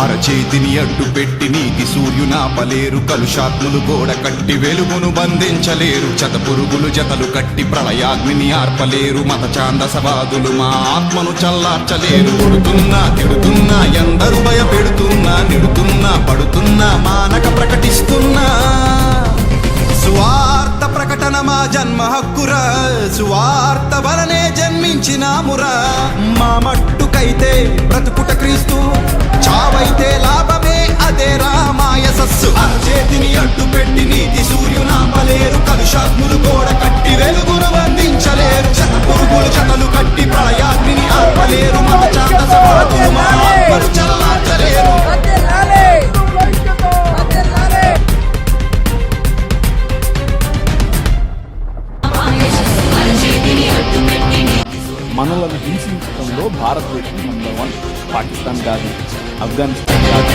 అరచేతిని అడ్డు పెట్టి నీతి సూర్యునాపలేరు కలుషాత్ములు గోడ కట్టి వెలుగును బంధించలేరు. చత పురుగులు జతలు కట్టి ప్రళయాగ్నిని ఆర్పలేరు. మత చాందసవాదులు మా ఆత్మను చల్లార్చలేరు. కొడుతున్నా తిడుతున్నా ఎందరు భయపెడుతున్నా నిడుతున్నా పడుతున్నా మానక ప్రకటిస్తున్నా. సువార్త ప్రకటన మా జన్మ హక్కురా. సువార్త వలనే జన్మించినామురా. మా మట్టుకైతే సూర్యునాపలేరు గోడ కట్టి వెలుగును బంధించలేరు చత పురుగులు చతలు కట్టి ప్రళయాగ్నిని ఆపలేరు మత చాంద సమాధులు మా ఆత్మను చల్లార్చలేరు మనలను హింసించడంలో భారతదేశం నంబర్ వన్. పాకిస్తాన్ కాదు ఆఫ్ఘనిస్తాన్ కాదు